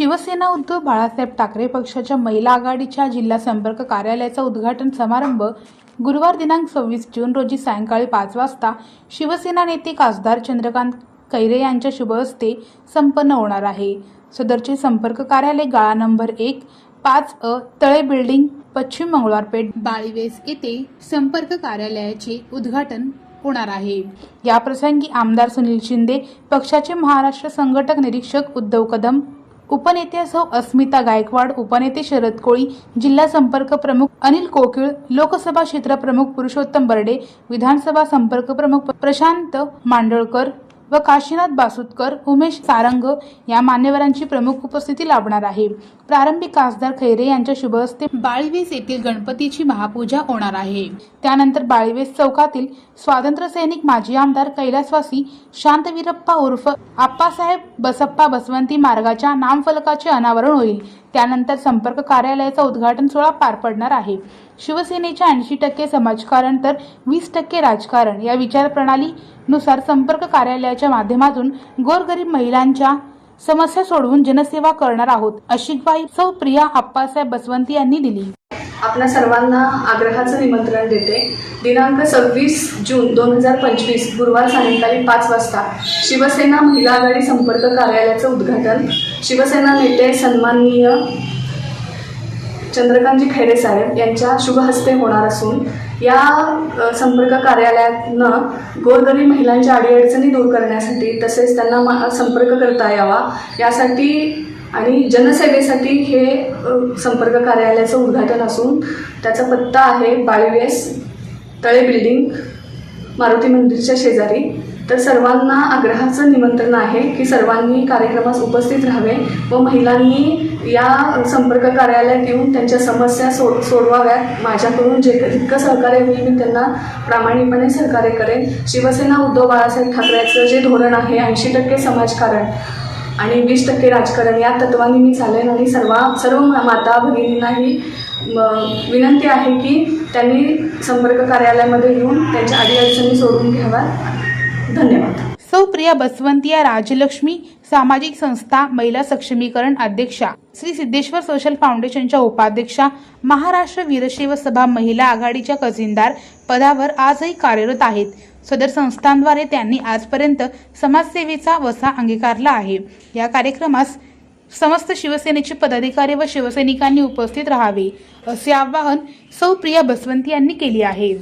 शिवसेना उद्धव बाळासाहेब ठाकरे पक्षाच्या महिला आघाडीच्या जिल्हा संपर्क कार्यालयाचा उद्घाटन समारंभ गुरुवार दिनांक सव्वीस जून रोजी सायंकाळी पाच वाजता शिवसेना नेते खासदार चंद्रकांत कैरे यांच्या शुभहस्ते संपन्न होणार आहे. सदरचे संपर्क कार्यालय गाळा नंबर एक पाच अ तळे बिल्डिंग पश्चिम मंगळवारपेठ बाळीवेस येथे संपर्क कार्यालयाचे उद्घाटन होणार आहे. या प्रसंगी आमदार सुनील शिंदे पक्षाचे महाराष्ट्र संघटक निरीक्षक उद्धव कदम उपनेत्या सौ अस्मिता गायकवाड उपनेते शरद कोळी जिल्हा संपर्क प्रमुख अनिल कोकिळ लोकसभा क्षेत्र प्रमुख पुरुषोत्तम बर्डे विधानसभा संपर्क प्रमुख प्रशांत मांडळकर व काशीनाथ बासुतकर उमेश सारंग या मान्यवरांची प्रमुख उपस्थिती लाभणार आहे. प्रारंभी खासदार खैरे यांच्या शुभहस्ते बाळीवेस येथील गणपतीची महापूजा होणार आहे. त्यानंतर बाळीवेस चौकातील स्वातंत्र्य सैनिक माजी आमदार कैलासवासी शांतवीरप्पा उर्फ आप्पासाहेब बसप्पा बसवंती मार्गाच्या नामफलकाचे अनावरण होईल. त्यानंतर संपर्क कार्यालयाचा उद्घाटन सोहळा पार पडणार आहे. शिवसेनेच्या ऐंशी टक्के समाजकारण तर वीस टक्के राजकारण या विचारप्रणाली नुसार संपर्क कार्यालयाच्या माध्यमातून गोरगरीब महिलांच्या समस्या सोडवून जनसेवा करणार आहोत अशी ग्वाही सौ प्रिया आप्पासाहेब बसवंती यांनी दिली. आपल्या सर्वांना आग्रहाचं निमंत्रण देते. दिनांक सव्वीस जून दोन हजार पंचवीस गुरुवार सायंकाळी पाच वाजता शिवसेना महिला आघाडी संपर्क कार्यालयाचं उद्घाटन. शिवसेना नेते सन्माननीय चंद्रकांतजी खैरे साहेब यांच्या शुभहस्ते होणार असून या संपर्क कार्यालयातनं गोरगरीब महिलांच्या अडीअडचणी दूर करण्यासाठी तसेच त्यांना मा संपर्क करता यावा. यासाठी आणि जनसेवेसाठी हे संपर्क कार्यालयाचं उद्घाटन असून त्याचा पत्ता आहे बाळीवेस तळे बिल्डिंग मारुती मंदिरच्या शेजारी. तर सर्वांना आग्रहाचं निमंत्रण आहे की सर्वांनी कार्यक्रमास उपस्थित राहावे व महिलांनी या संपर्क कार्यालयात येऊन त्यांच्या समस्या सोड सोडवाव्यात. माझ्याकडून जे जितकं सहकार्य होईल मी त्यांना प्रामाणिकपणे सहकार्य करेन. शिवसेना उद्धव बाळासाहेब ठाकरेचं जे धोरण आहे ऐंशी टक्के समाजकारण आणि वीस टक्के राजकारण या तत्वाने मी चालेन आणि सर्व सर्व माता भगिनींनाही विनंती आहे की त्यांनी संपर्क कार्यालयामध्ये येऊन त्यांच्या अडीअडचणी सोडून घ्याव्यात. धन्यवाद. सौ प्रिया राजलक्ष्मी सामाजिक संस्था महिला सक्षमीकरण अध्यक्षा श्री सिद्धेश्वर सोशल फाउंडेशनच्या उपाध्यक्षा महाराष्ट्र वीरशैव सभा महिला आघाडीच्या खजिनदार पदावर आजही कार्यरत आहेत. सदर संस्थांद्वारे त्यांनी आजपर्यंत समाजसेवेचा वसा अंगीकारला आहे. या कार्यक्रमास समस्त शिवसेनेचे पदाधिकारी व शिवसैनिकांनी उपस्थित राहावे असे आवाहन सौ प्रिया बसवंती यांनी केले आहे.